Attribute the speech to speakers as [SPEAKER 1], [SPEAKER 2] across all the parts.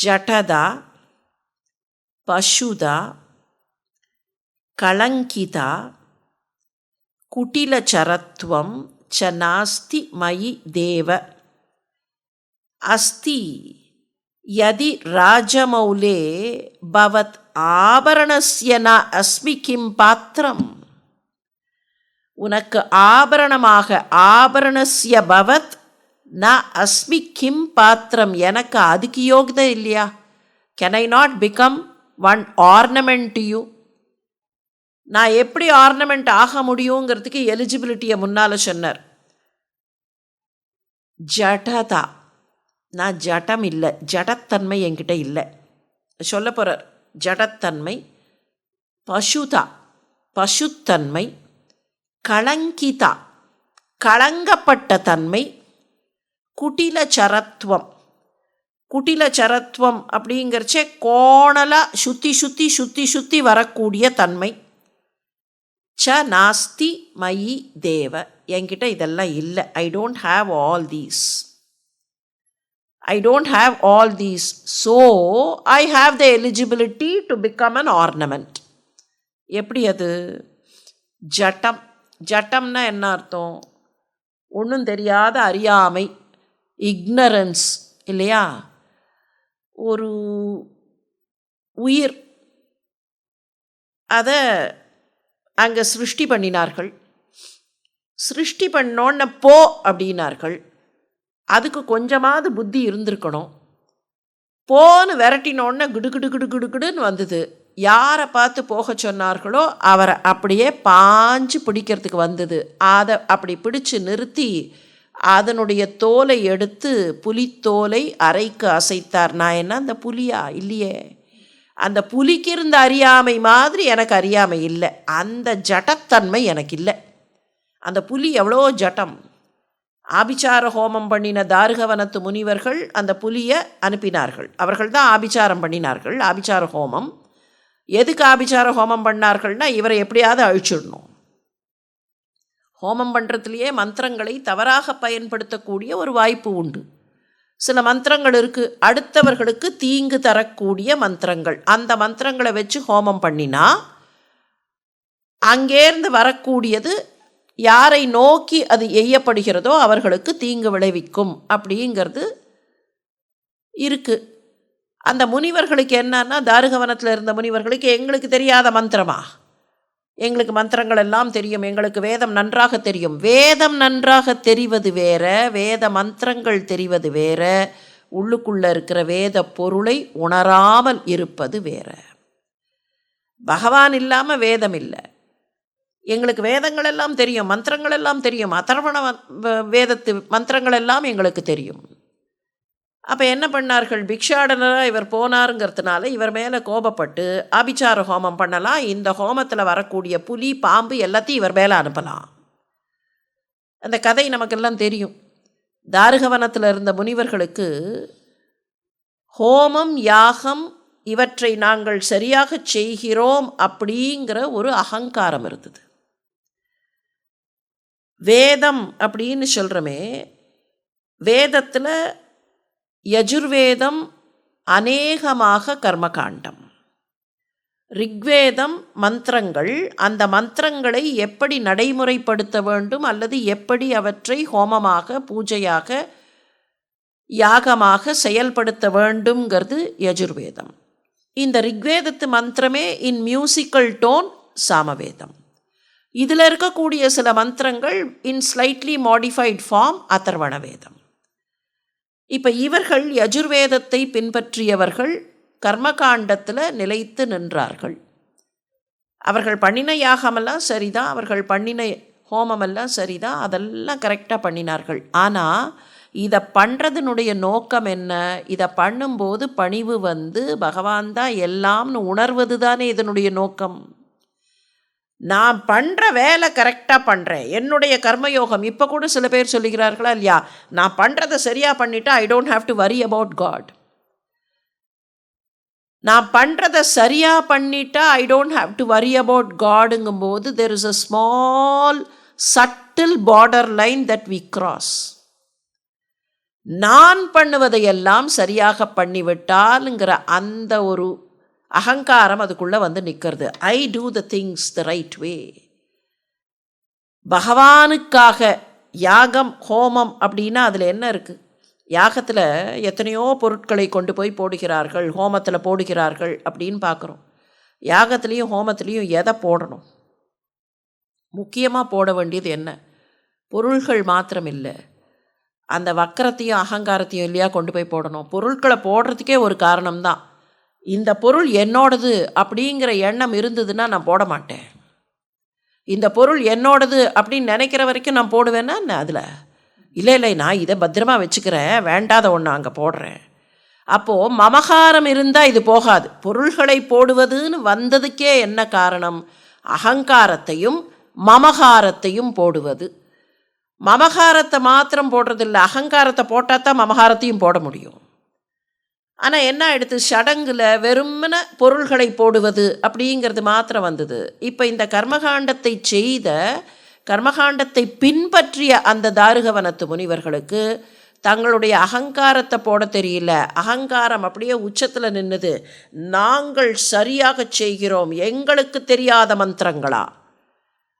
[SPEAKER 1] ஜடதா பசுதா கலங்கிதா குட்டிலச்சரத்வம் ச நாஸ்தி மயி தேவ. அஸ்தி யதி ராஜமௌலே பவத் ஆபரணஸ்ய ந அஸ்மி கிம் பாத்திரம். உனக்கு ஆபரணமாக ஆபரணஸ்ய பவத் நான் அஸ்மி கிம் பாத்திரம்? எனக்கு அதுக்கு யோகிதை இல்லையா? Can I not become one ornament you நான் எப்படி ஆர்னமெண்ட் ஆக முடியுங்கிறதுக்கு எலிஜிபிலிட்டியை முன்னால் சொன்னார். ஜடதா. நான் ஜடம் இல்லை. ஜடத்தன்மை என்கிட்ட இல்லை. சொல்ல போகிறார் ஜடத்தன்மை பசுதா. பசுத்தன்மை களங்கிதா களங்கப்பட்ட தன்மை குட்டிலச்சரத்துவம் குட்டிலச்சரத்துவம் அப்படிங்கிறச்சே கோணலாக சுற்றி சுற்றி சுற்றி சுற்றி வரக்கூடிய தன்மை. ச நாஸ்தி மயி தேவ. என்கிட்ட இதெல்லாம் இல்லை. I don't have all these I don't have all these so I have the eligibility to become an ornament எப்படி அது? ஜட்டம். ஜட்டம்னா என்ன அர்த்தம்? ஒன்றும் தெரியாத அறியாமை. இக்னரன்ஸ் இல்லையா? ஒரு உயிர். அதை அங்கே சிருஷ்டி பண்ணினார்கள். சிருஷ்டி பண்ணோன்ன போ அப்படின்னார்கள். அதுக்கு கொஞ்சமாவது புத்தி இருந்திருக்கணும். போன்னு விரட்டினோன்ன கிடு கிடு கிடு வந்தது. யாரை பார்த்து போக சொன்னார்களோ அவரை அப்படியே பாஞ்சு பிடிக்கிறதுக்கு வந்தது. அதை அப்படி பிடிச்சு நிறுத்தி அதனுடைய தோலை எடுத்து புலித்தோலை அரைக்கு அசைத்தார். நான் என்ன அந்த புலியா? இல்லையே. அந்த புலிக்கு இருந்த அறியாமை மாதிரி எனக்கு அறியாமை இல்லை. அந்த ஜடத்தன்மை எனக்கு இல்லை. அந்த புலி எவ்வளோ ஜட்டம் ஆபிச்சார ஹோமம் பண்ணின தாருகவனத்து முனிவர்கள் அந்த புலியை அனுப்பினார்கள். அவர்கள் தான் ஆபிச்சாரம் பண்ணினார்கள். ஆபிச்சார ஹோமம். எதுக்கு ஆபிச்சார ஹோமம் பண்ணார்கள்னா இவரை எப்படியாவது அழிச்சிடணும். ஹோமம் பண்ணுறதுலையே மந்திரங்களை தவறாக பயன்படுத்தக்கூடிய ஒரு வாய்ப்பு உண்டு. சில மந்திரங்கள் இருக்குது அடுத்தவர்களுக்கு தீங்கு தரக்கூடிய மந்திரங்கள். அந்த மந்திரங்களை வச்சு ஹோமம் பண்ணினா அங்கேருந்து வரக்கூடியது யாரை நோக்கி அது எய்யப்படுகிறதோ அவர்களுக்கு தீங்கு விளைவிக்கும் அப்படிங்கிறது இருக்குது அந்த முனிவர்களுக்கு என்னன்னா தாருகவனத்தில் இருந்த முனிவர்களுக்கு எங்களுக்கு தெரியாத மந்திரமா? எங்களுக்கு மந்திரங்கள் எல்லாம் தெரியும் எங்களுக்கு வேதம் நன்றாக தெரியும். வேதம் நன்றாக தெரிவது வேற வேத மந்திரங்கள் தெரிவது வேற உள்ளுக்குள்ளே இருக்கிற வேத பொருளை உணராமல் இருப்பது வேற. பகவான் இல்லாமல் வேதம் இல்லை. எங்களுக்கு வேதங்கள் எல்லாம் தெரியும் மந்திரங்கள் எல்லாம் தெரியும் அதர்வண வேதத்து மந்திரங்கள் எல்லாம் எங்களுக்கு தெரியும். அப்போ என்ன பண்ணார்கள்? பிக்ஷாடனராக இவர் போனாருங்கிறதுனால இவர் மேலே கோபப்பட்டு ஆபிச்சார ஹோமம் பண்ணலாம். இந்த ஹோமத்தில் வரக்கூடிய புலி பாம்பு எல்லாத்தையும் இவர் மேலே அனுப்பலாம். அந்த கதை நமக்கெல்லாம் தெரியும். தாருகவனத்தில் இருந்த முனிவர்களுக்கு ஹோமம் யாகம் இவற்றை நாங்கள் சரியாக செய்கிறோம் அப்படிங்கிற ஒரு அகங்காரம் இருந்தது. வேதம் அப்படின்னு சொல்கிறோமே வேதத்தில் யஜுர்வேதம் அநேகமாக கர்மகாண்டம். ரிக்வேதம் மந்திரங்கள் அந்த மந்திரங்களை எப்படி நடைமுறைப்படுத்த வேண்டும் அல்லது எப்படி அவற்றை ஹோமமாக பூஜையாக யாகமாக செயல்படுத்த வேண்டும்ங்கிறது யஜுர்வேதம். இந்த ரிக்வேதத்து மந்திரமே இன் மியூசிக்கல் டோன் சாமவேதம். இதில் இருக்கக்கூடிய சில மந்திரங்கள் இன் ஸ்லைட்லி மாடிஃபைட் ஃபார்ம் அதர்வண வேதம் இப்போ இவர்கள் யஜுர்வேதத்தை பின்பற்றியவர்கள் கர்மகாண்டத்தில் நிலைத்து நின்றார்கள். அவர்கள் பண்ணின யாகமெல்லாம் சரிதான் அவர்கள் பண்ணின ஹோமமெல்லாம் சரிதான் அதெல்லாம் கரெக்டாக பண்ணினார்கள். ஆனால் இதை பண்ணுறதுனுடைய நோக்கம் என்ன? இதை பண்ணும்போது பணிவு வந்து பகவான் தான் எல்லாம்னு உணர்வது தானே இதனுடைய நோக்கம்? நான் பண்ணுற வேலை கரெக்டாக பண்ணுறேன் என்னுடைய கர்மயோகம் இப்போ கூட சில பேர் சொல்லுகிறார்களா இல்லையா நான் பண்ணுறதை சரியாக பண்ணிவிட்டு I don't have to worry about God நான் பண்ணுறதை சரியாக பண்ணிட்டா I don't have to worry about காடுங்கும்போது there is a small subtle borderline that we cross நான் பண்ணுவதையெல்லாம் சரியாக பண்ணிவிட்டாலுங்கிற அந்த ஒரு அகங்காரம் அதுக்குள்ளே வந்து நிற்கிறது I do the things the right way பகவானுக்காக யாகம் ஹோமம் அப்படின்னா அதில் என்ன இருக்குது யாகத்தில் எத்தனையோ பொருட்களை கொண்டு போய் போடுகிறார்கள் ஹோமத்தில் போடுகிறார்கள் அப்படின்னு பார்க்குறோம் யாகத்துலேயும் ஹோமத்துலேயும் எதை போடணும்? முக்கியமாக போட வேண்டியது என்ன? பொருள்கள் மாத்திரம் இல்லை. அந்த வக்கரத்தையும் அகங்காரத்தையும் இல்லையா கொண்டு போய் போடணும்? பொருட்களை போடுறதுக்கே ஒரு காரணம்தான். இந்த பொருள் என்னோடது அப்படிங்கிற எண்ணம் இருந்ததுன்னா நான் போட மாட்டேன். இந்த பொருள் என்னோடது அப்படின்னு நினைக்கிற வரைக்கும் நான் போடுவேன்னா என்ன அதில்? இல்லை இல்லை நான் இதை பத்திரமா வச்சுக்கிறேன். வேண்டாத ஒன்று அங்கே போடுறேன். அப்போது மமகாரம் இருந்தால் இது போகாது. பொருள்களை போடுவதுன்னு வந்ததுக்கே என்ன காரணம்? அகங்காரத்தையும் மமகாரத்தையும் போடுவது. மமகாரத்தை மாத்திரம் போடுறதில்ல. அகங்காரத்தை போட்டால் தான் மமகாரத்தையும் போட முடியும். ஆனால் என்ன ஆயிடுத்து சடங்கில் வெறுமன பொருள்களை போடுவது அப்படிங்கிறது மாத்திரம் வந்தது. இப்போ இந்த கர்மகாண்டத்தை செய்த கர்மகாண்டத்தை பின்பற்றிய அந்த தாருகவனத்து முனிவர்களுக்கு தங்களுடைய அகங்காரத்தை போட தெரியல. அகங்காரம் அப்படியே உச்சத்தில் நின்றுது நாங்கள் சரியாக செய்கிறோம். எங்களுக்கு தெரியாத மந்திரங்களா?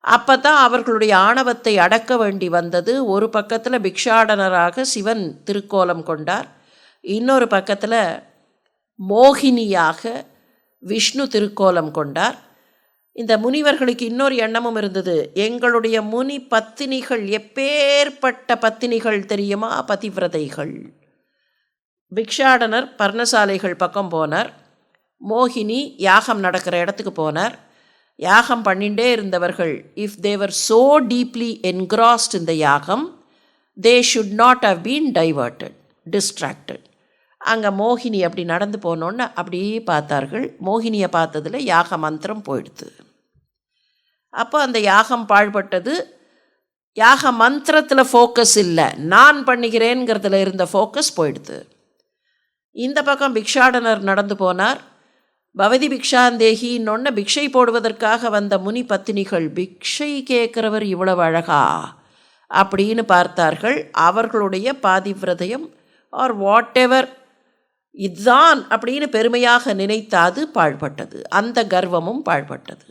[SPEAKER 1] அப்போ தான் அவர்களுடைய ஆணவத்தை அடக்க வேண்டி வந்தது. ஒரு பக்கத்தில் பிக்ஷாடனராக சிவன் திருக்கோலம் கொண்டார். இன்னொரு பக்கத்தில் மோகினியாக விஷ்ணு திருக்கோலம் கொண்டார். இந்த முனிவர்களுக்கு இன்னொரு எண்ணமும் இருந்தது. எங்களுடைய முனி பத்தினிகள் எப்பேற்பட்ட பத்தினிகள் தெரியுமா? பதிவிரதைகள். பிக்ஷாடனர் பர்ணசாலைகள் பக்கம் போனார். மோகினி யாகம் நடக்கிற இடத்துக்கு போனார். யாகம் பண்ணிகிட்டே இருந்தவர்கள் if they were so deeply engrossed இந்த yagam they should not have been diverted distracted அங்கே மோகினி அப்படி நடந்து போனோன்னு அப்படியே பார்த்தார்கள். மோகினியை பார்த்ததில் யாக மந்திரம் போயிடுது. அப்போ அந்த யாகம் பாழ்பட்டது. யாக மந்திரத்தில் ஃபோக்கஸ் இல்லை. நான் பண்ணுகிறேங்கிறதுல இருந்த ஃபோக்கஸ் போயிடுது. இந்த பக்கம் பிக்ஷாடனர் நடந்து போனார். பவதி பிக்ஷாந்தேகின்னொன்ன பிக்ஷை போடுவதற்காக வந்த முனி பத்தினிகள் பிக்ஷை கேட்குறவர் இவ்வளவு அழகா? அப்படின்னு பார்த்தார்கள். அவர்களுடைய பாதிவிரதயம் ஆர் வாட் எவர் இதுதான் அப்படின்னு பெருமையாக நினைத்த அது பாழ்பட்டது. அந்த கர்வமும் பாழ்பட்டது.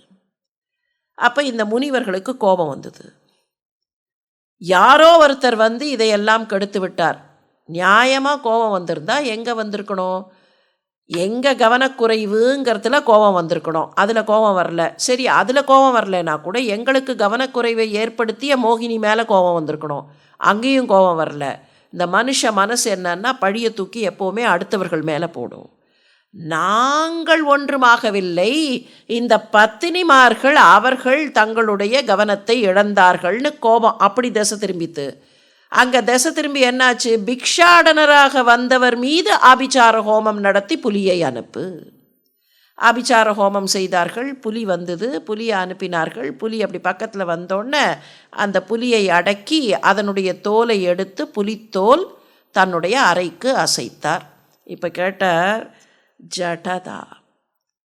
[SPEAKER 1] அப்போ இந்த முனிவர்களுக்கு கோபம் வந்தது. யாரோ ஒருத்தர் வந்து இதையெல்லாம் கெடுத்து விட்டார். நியாயமாக கோபம் வந்திருந்தா எங்கே வந்திருக்கணும்? எங்கே கவனக்குறைவுங்கிறதுல கோபம் வந்திருக்கணும். அதில் கோபம் வரல. சரி அதில் கோபம் வரலனா கூட எங்களுக்கு கவனக்குறைவை ஏற்படுத்திய மோகினி மேலே கோபம் வந்திருக்கணும். அங்கேயும் கோபம் வரல. இந்த மனுஷ மனசு என்னன்னா பழியை தூக்கி எப்போவுமே அடுத்தவர்கள் மேலே போடும். நாங்கள் ஒன்றுமாகவில்லை. இந்த பத்தினிமார்கள் அவர்கள் தங்களுடைய கவனத்தை இழந்தார்கள்னு கோபம். அப்படி திசை திரும்பித்து. அங்கே திசை திரும்பி என்னாச்சு? பிக்ஷாடனராக வந்தவர் மீது ஆபிச்சார ஹோமம் நடத்தி புலியை அனுப்பு. ஆபிச்சார ஹோமம் செய்தார்கள். புலி வந்தது. புலியை அனுப்பினார்கள். புலி அப்படி பக்கத்தில் வந்தோடனே அந்த புலியை அடக்கி அதனுடைய தோலை எடுத்து புலித்தோல் தன்னுடைய அறைக்கு அசைத்தார். இப்போ கேட்டார் ஜடதா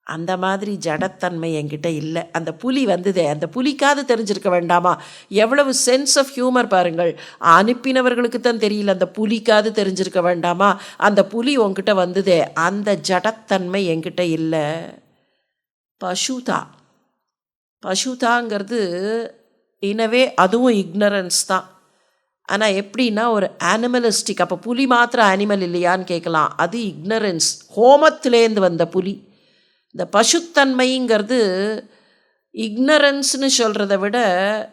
[SPEAKER 1] அந்த மாதிரி ஜடத்தன்மை என்கிட்ட இல்லை. அந்த புலி வந்ததே அந்த புலிக்காவது தெரிஞ்சிருக்க வேண்டாமா? எவ்வளவு சென்ஸ் ஆஃப் ஹியூமர் பாருங்கள். அனுப்பினவர்களுக்கு தான் தெரியல அந்த புலிக்காவது தெரிஞ்சிருக்க வேண்டாமா? அந்த புலி உங்ககிட்ட வந்ததே அந்த ஜடத்தன்மை என்கிட்ட இல்லை. பசுதா. பசுதாங்கிறது இனவே அதுவும் இக்னரன்ஸ் தான். ஆனால் எப்படின்னா ஒரு அனிமலிஸ்டிக் அப்போ புலி மாத்திரம் அனிமல் இல்லையான்னு கேட்கலாம். அது இக்னரன்ஸ் ஹோமத்திலேருந்து வந்த புலி. இந்த பசுத்தன்மைங்கிறது இக்னரன்ஸ்னு சொல்கிறத விட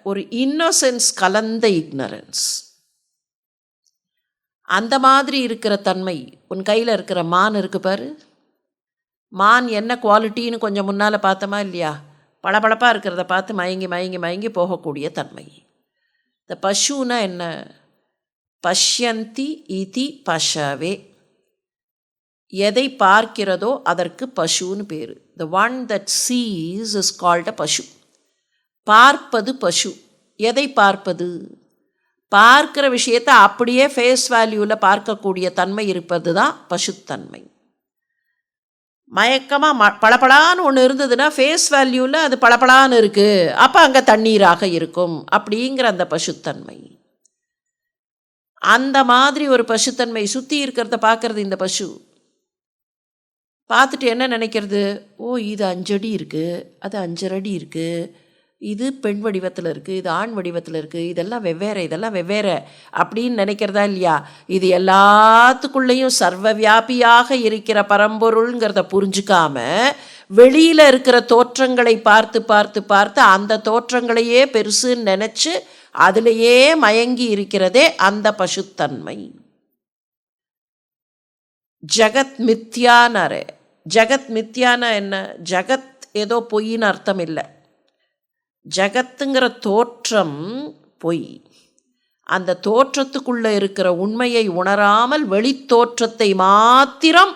[SPEAKER 1] ஒரு இன்னோசென்ஸ் கலந்த இக்னரன்ஸ் அந்த மாதிரி இருக்கிற தன்மை உன் கையில் இருக்கிற மான் இருக்கு பாரு. மான் என்ன குவாலிட்டின்னு கொஞ்சம் முன்னால் பார்த்தோமா இல்லையா? பளபளப்பாக இருக்கிறத பார்த்து மயங்கி மயங்கி மயங்கி போகக்கூடிய தன்மை. இந்த பசுனா என்ன? பஷ்யந்தி இதி பஷவே. எதை பார்க்கிறதோ அதற்கு பசுன்னு பேர். The one that sees is called a pasu. பார்ப்பது பசு. எதை பார்ப்பது? பார்க்கிற விஷயத்தை அப்படியே ஃபேஸ் வேல்யூவில் பார்க்கக்கூடிய தன்மை இருப்பது தான் பசுத்தன்மை. மயக்கமாக ம பளபளான்னு ஒன்று இருந்ததுன்னா ஃபேஸ் வேல்யூவில் அது பளபளான்னு இருக்குது அப்போ அங்கே தண்ணீராக இருக்கும். அப்படிங்கிற அந்த பசுத்தன்மை. அந்த மாதிரி ஒரு பசுத்தன்மை சுற்றி இருக்கிறத பார்க்கறது இந்த பசு. பார்த்துட்டு என்ன நினைக்கிறது? ஓ இது அஞ்சடி இருக்குது அது அஞ்சரடி இருக்குது இது பெண் வடிவத்தில் இருக்குது இது ஆண் வடிவத்தில் இருக்குது இதெல்லாம் வெவ்வேறு இதெல்லாம் வெவ்வேறு அப்படின்னு நினைக்கிறதா இல்லையா? இது எல்லாத்துக்குள்ளேயும் சர்வ வியாபியாக இருக்கிற பரம்பொருள்ங்கிறத புரிஞ்சுக்காம வெளியில் இருக்கிற தோற்றங்களை பார்த்து பார்த்து பார்த்து அந்த தோற்றங்களையே பெருசுன்னு நினச்சி அதிலேயே மயங்கி இருக்கிறதே அந்த பசுத்தன்மை. ஜகத் மித்யானாரு. ஜகத் மித்யானா என்ன? ஜகத் ஏதோ பொய்ன்னு அர்த்தம் இல்லை ஜகத்துங்கிற தோற்றம் பொய். அந்த தோற்றத்துக்குள்ளே இருக்கிற உண்மையை உணராமல் வெளித்தோற்றத்தை மாத்திரம்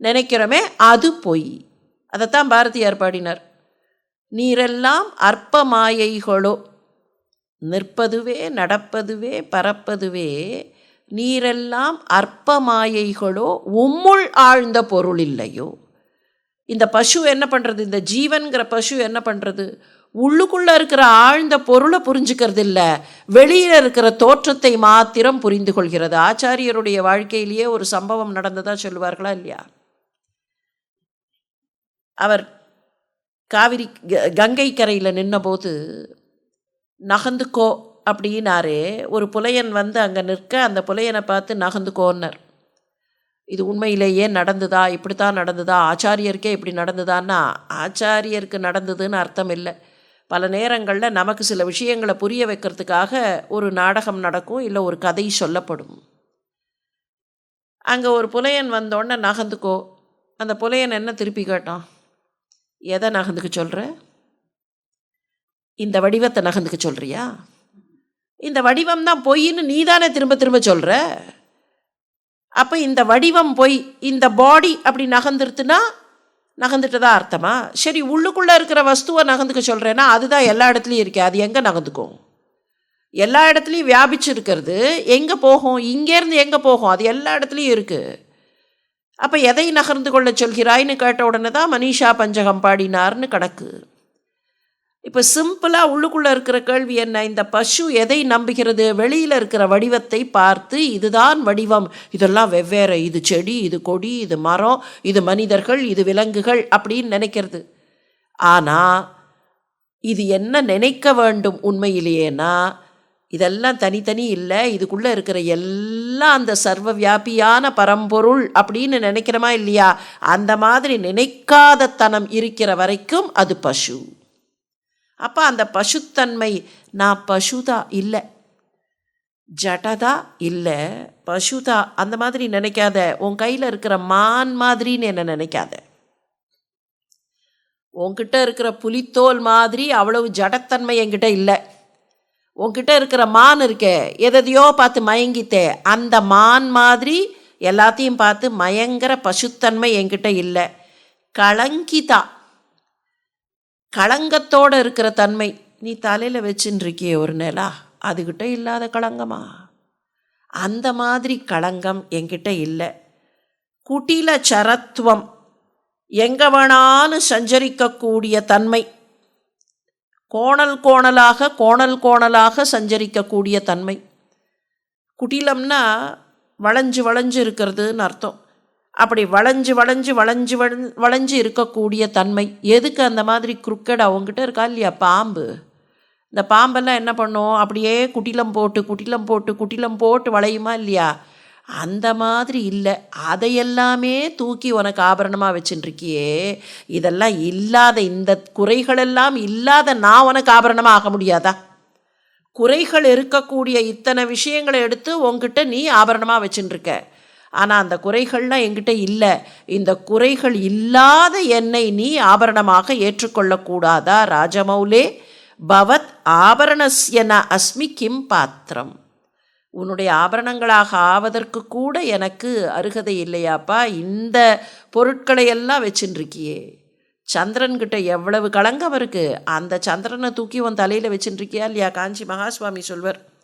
[SPEAKER 1] நினைக்கிறோமே அது பொய். அதைத்தான் பாரதியார் பாடினார். நீரெல்லாம் அற்ப மாயைகளோ நிற்பதுவே நடப்பதுவே பறப்பதுவே நீரெல்லாம் அற்ப மாயைகளோ உம்முள் ஆழ்ந்த பொருள் இல்லையோ? இந்த பசு என்ன பண்ணுறது இந்த ஜீவன்கிற பசு என்ன பண்ணுறது உள்ளுக்குள்ளே இருக்கிற ஆழ்ந்த பொருளை புரிஞ்சுக்கிறது இல்லை. வெளியில் இருக்கிற தோற்றத்தை மாத்திரம் புரிந்து கொள்கிறது. ஆச்சாரியருடைய வாழ்க்கையிலேயே ஒரு சம்பவம் நடந்ததாக சொல்லுவார்களா இல்லையா? அவர் காவிரி க- கங்கை கரையில் நின்னபோது நகர்ந்துக்கோ அப்படின்னாரே ஒரு புலையன் வந்து அங்கே நிற்க அந்த புலையனை பார்த்து நகர்ந்துக்கோன்னர். இது உண்மையிலேயே நடந்ததா? இப்படித்தான் நடந்ததா? ஆச்சாரியருக்கே இப்படி நடந்ததான்னா ஆச்சாரியருக்கு நடந்ததுன்னு அர்த்தம் இல்லை பல நேரங்களில் நமக்கு சில விஷயங்களை புரிய வைக்கிறதுக்காக ஒரு நாடகம் நடக்கும் இல்லை ஒரு கதை சொல்லப்படும். அங்கே ஒரு புலையன் வந்தோடனே நகர்ந்துக்கோ. அந்த புலையன் என்ன திருப்பி கேட்டான்? எதை நகர்ந்துக்க சொல்கிற இந்த வடிவத்தை நகர்ந்துக்க சொல்கிறியா இந்த வடிவம் தான் பொய்ன்னு நீ தானே திரும்ப திரும்ப சொல்கிற அப்போ இந்த வடிவம் பொய் இந்த பாடி அப்படி நகர்ந்துருத்துனா நகர்ந்துட்டதா அர்த்தமா? சரி உள்ளுக்குள்ளே இருக்கிற வஸ்துவை நகர்ந்துக்க சொல்கிறேன்னா அதுதான் எல்லா இடத்துலையும் இருக்கே அது எங்கே நகர்ந்துக்கும்? எல்லா இடத்துலையும் வியாபிச்சு இருக்கிறது எங்கே போகும்? இங்கேருந்து எங்கே போகும்? அது எல்லா இடத்துலையும் இருக்குது அப்போ எதை நகர்ந்து கொள்ள சொல்கிறாய்ன்னு கேட்ட உடனே தான் மனிஷா பஞ்சகம் பாடினார்னு கணக்கு. இப்போ சிம்பிளாக உள்ளுக்குள்ளே இருக்கிற கேள்வி என்ன? இந்த பசு எதை நம்புகிறது? வெளியில் இருக்கிற வடிவத்தை பார்த்து இதுதான் வடிவம். இதெல்லாம் வெவ்வேறு. இது செடி இது கொடி இது மரம் இது மனிதர்கள் இது விலங்குகள் அப்படின்னு நினைக்கிறது. ஆனால் இது என்ன நினைக்க வேண்டும் உண்மையிலேனா இதெல்லாம் தனித்தனி இல்லை. இதுக்குள்ளே இருக்கிற எல்லாம் அந்த சர்வ வியாபியான பரம்பொருள் அப்படின்னு நினைக்கிறோமா இல்லையா? அந்த மாதிரி நினைக்காத தனம் இருக்கிற வரைக்கும் அது பசு. அப்போ அந்த பசுத்தன்மை நான் பசுதா இல்லை. ஜடதா இல்லை பசுதா. அந்த மாதிரி நினைக்காத உன் கையில் இருக்கிற மான் மாதிரின்னு என்ன நினைக்காத. உன்கிட்ட இருக்கிற புலித்தோல் மாதிரி அவ்வளவு ஜடத்தன்மை என்கிட்ட இல்லை. உன்கிட்ட இருக்கிற மான் இருக்கே எதையோ பார்த்து மயங்கித்தே அந்த மான் மாதிரி எல்லாத்தையும் பார்த்து மயங்கர பசுத்தன்மை என்கிட்ட இல்லை. களங்கிதா களங்கத்தோடு இருக்கிற தன்மை. நீ தலையில் வச்சுருக்கிய ஒரு நிலா. அதுகிட்ட இல்லாத களங்கமா? அந்த மாதிரி களங்கம் என்கிட்ட இல்லை. குட்டில சரத்துவம் எங்கே வேணாலும் சஞ்சரிக்கக்கூடிய தன்மை. கோணல் கோணலாக கோணல் கோணலாக சஞ்சரிக்கக்கூடிய தன்மை. குட்டிலம்னா வளைஞ்சு வளைஞ்சு இருக்கிறதுன்னு அர்த்தம். அப்படி வளைஞ்சு வளைஞ்சு வளைஞ்சு வளைஞ்சு இருக்கக்கூடிய தன்மை. எதுக்கு அந்த மாதிரி குறுக்கட் அவங்ககிட்ட இருக்கா இல்லையா? பாம்பு. இந்த பாம்பெல்லாம் என்ன பண்ணும்? அப்படியே குட்டிலம் போட்டு குட்டிலம் போட்டு குட்டிலம் போட்டு வளையுமா இல்லையா? அந்த மாதிரி இல்லை. அதையெல்லாமே தூக்கி உனக்கு ஆபரணமாக வச்சுட்டுருக்கியே இதெல்லாம் இல்லாத இந்த குறைகளெல்லாம் இல்லாத நான் உனக்கு ஆபரணமாக ஆக முடியாதா? குறைகள் இருக்கக்கூடிய இத்தனை விஷயங்களை எடுத்து உங்ககிட்ட நீ ஆபரணமாக வச்சுட்டுருக்க ஆனால் அந்த குறைகள்லாம் என்கிட்ட இல்லை. இந்த குறைகள் இல்லாத என்னை நீ ஆபரணமாக ஏற்றுக்கொள்ளக்கூடாதா ராஜமௌலே? பவத் ஆபரணஸ்யன அஸ்மி கிம் பாத்திரம். உன்னுடைய ஆபரணங்களாக ஆவதற்கு கூட எனக்கு அருகதை இல்லையாப்பா. இந்த பொருட்களை எல்லாம் வச்சுட்டுருக்கியே சந்திரன்கிட்ட எவ்வளவு களங்கம் இருக்குது அந்த சந்திரனை தூக்கி உன் தலையில் வச்சுட்டுருக்கியா இல்லையா? காஞ்சி மகாஸ்வாமி சொல்வர்.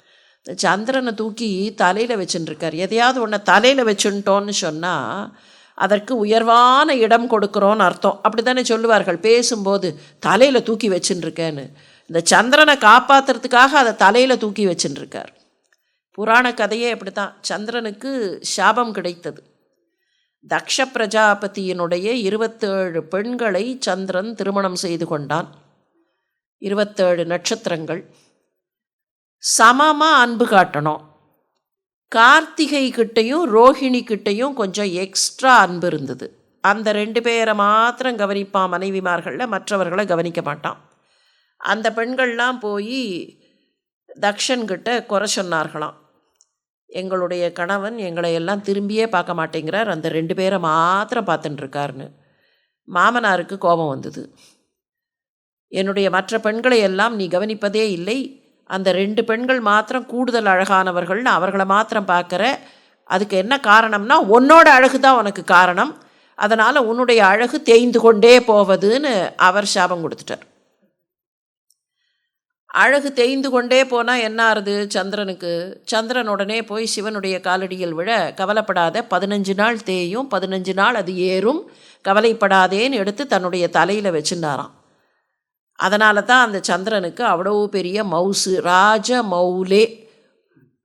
[SPEAKER 1] சந்திரனை தூக்கி தலையில் வச்சுட்டுருக்கார் எதையாவது ஒன்றை தலையில் வச்சுட்டோன்னு சொன்னால் அதற்கு உயர்வான இடம் கொடுக்குறோன்னு அர்த்தம். அப்படி தானே சொல்லுவார்கள். பேசும்போது தலையில் தூக்கி வச்சுட்டுருக்கேன்னு இந்த சந்திரனை காப்பாற்றுறதுக்காக அதை தலையில் தூக்கி வச்சுட்டுருக்கார் புராண கதையே அப்படி தான் சந்திரனுக்கு சாபம் கிடைத்தது. தக்ஷ பிரஜாபதியினுடைய இருபத்தேழு பெண்களை சந்திரன் திருமணம் செய்து கொண்டான். இருபத்தேழு நட்சத்திரங்கள். சமமாக அன்பு காட்டணும். கார்த்திகை கிட்டையும் ரோஹிணி கிட்டையும் கொஞ்சம் எக்ஸ்ட்ரா அன்பு இருந்தது. அந்த ரெண்டு பேரை மாத்திரம் கவனிப்பான் மனைவிமார்களில் மற்றவர்களை கவனிக்க மாட்டான். அந்த பெண்கள்லாம் போய் தக்ஷன்கிட்ட குறை சொன்னார்களாம். எங்களுடைய கணவன் எங்களை எல்லாம் திரும்பியே பார்க்க மாட்டேங்கிறார் அந்த ரெண்டு பேரை மாத்திரம் பார்த்துட்டுருக்காருன்னு. மாமனாருக்கு கோபம் வந்தது. என்னுடைய மற்ற பெண்களை எல்லாம் நீ கவனிப்பதே இல்லை அந்த ரெண்டு பெண்கள் மாத்திரம் கூடுதல் அழகானவர்கள்னு அவர்களை மாத்திரம் பார்க்குற அதுக்கு என்ன காரணம்னா உன்னோட அழகு தான் உனக்கு காரணம். அதனால் உன்னுடைய அழகு தேய்ந்து கொண்டே போவதுன்னு அவர் சாபம் கொடுத்துட்டார். அழகு தேய்ந்து கொண்டே போனால் என்ன ஆறுது சந்திரனுக்கு? சந்திரன் உடனே போய் சிவனுடைய காலடியில் விழ கவலைப்படாத பதினஞ்சு நாள் தேயும் பதினஞ்சு நாள் அது ஏறும். கவலைப்படாதேன்னு எடுத்து தன்னுடைய தலையில் வச்சுருந்தாராம். அதனால தான் அந்த சந்திரனுக்கு அவ்வளோ பெரிய மவுசு. ராஜ மௌலே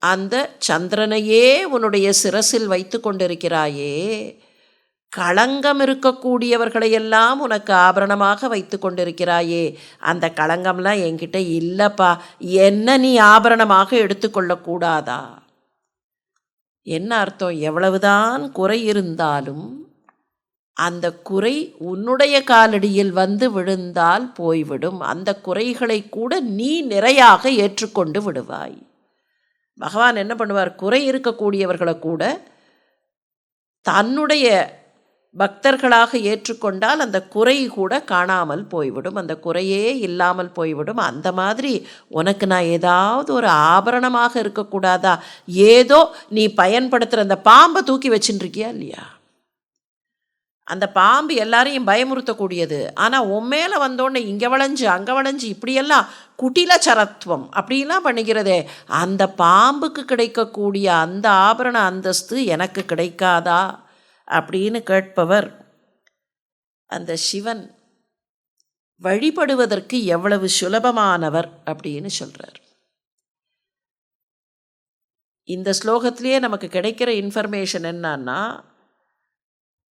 [SPEAKER 1] அந்த சந்திரனையே உன்னுடைய சிரசில் வைத்து கொண்டிருக்கிறாயே. களங்கம் இருக்கக்கூடியவர்களையெல்லாம் உனக்கு ஆபரணமாக வைத்து கொண்டிருக்கிறாயே. அந்த களங்கம்லாம் என்கிட்ட இல்லைப்பா. என்ன நீ ஆபரணமாக எடுத்துக்கொள்ளக்கூடாதா என்ன அர்த்தம்? எவ்வளவுதான் குறை இருந்தாலும் அந்த குறை உன்னுடைய காலடியில் வந்து விழுந்தால் போய்விடும். அந்த குறைகளை கூட நீ நிறையாக ஏற்றுக்கொண்டு விடுவாய். பகவான் என்ன பண்ணுவார்? குறை இருக்கக்கூடியவர்களை கூட தன்னுடைய பக்தர்களாக ஏற்றுக்கொண்டால் அந்த குறை கூட காணாமல் போய்விடும். அந்த குறையே இல்லாமல் போய்விடும். அந்த மாதிரி உனக்கு நான் ஏதாவது ஒரு ஆபரணமாக இருக்கக்கூடாதா? ஏதோ நீ பயன்படுத்துகிற அந்த பாம்பை தூக்கி வச்சுட்டுருக்கியா இல்லையா? அந்த பாம்பு எல்லாரையும் பயமுறுத்தக்கூடியது. ஆனால் உன் மேலே வந்தோடனே இங்கே வளைஞ்சு அங்கே வளைஞ்சு இப்படியெல்லாம் குட்டில சரத்துவம் அப்படிலாம் பண்ணிக்கிறதே. அந்த பாம்புக்கு கிடைக்கக்கூடிய அந்த ஆபரண அந்தஸ்து எனக்கு கிடைக்காதா? அப்படின்னு கேட்பவர் அந்த சிவன். வழிபடுவதற்கு எவ்வளவு சுலபமானவர் அப்படின்னு சொல்கிறார் இந்த ஸ்லோகத்திலேயே நமக்கு கிடைக்கிற இன்ஃபர்மேஷன் என்னன்னா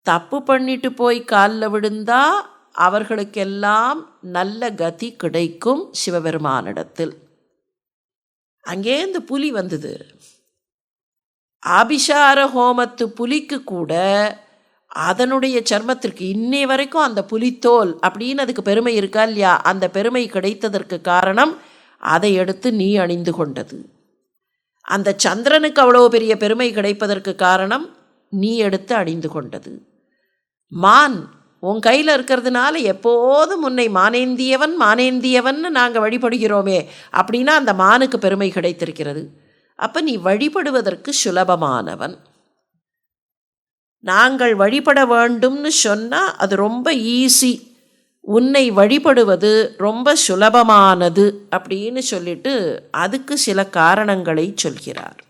[SPEAKER 1] தப்பு பண்ணிட்டு போய் காலில் விழுந்தா அவர்களுக்கெல்லாம் நல்ல கதி கிடைக்கும் சிவபெருமானிடத்தில். அங்கேருந்து புலி வந்தது. ஆபிஷார ஹோமத்து புலிக்கு கூட அதனுடைய சர்மத்திற்கு இன்னை வரைக்கும் அந்த புலித்தோல் அப்படின்னு அதுக்கு பெருமை இருக்கா இல்லையா? அந்த பெருமை கிடைத்ததற்கு காரணம் அதை எடுத்து நீ அணிந்து கொண்டது. அந்த சந்திரனுக்கு அவ்வளோ பெரிய பெருமை கிடைப்பதற்கு காரணம் நீ எடுத்து அணிந்து கொண்டது. மான் உன் கையில் இருக்கிறதுனால எப்போதும் உன்னை மானேந்தியவன் மானேந்தியவன் நாங்கள் வழிபடுகிறோமே அப்படின்னா அந்த மானுக்கு பெருமை கிடைத்திருக்கிறது. அப்போ நீ வழிபடுவதற்கு சுலபமானவன். நாங்கள் வழிபட வேண்டும்னு சொன்னால் அது ரொம்ப ஈஸி. உன்னை வழிபடுவது ரொம்ப சுலபமானது அப்படின்னு சொல்லிட்டு அதுக்கு சில காரணங்களை சொல்கிறார்.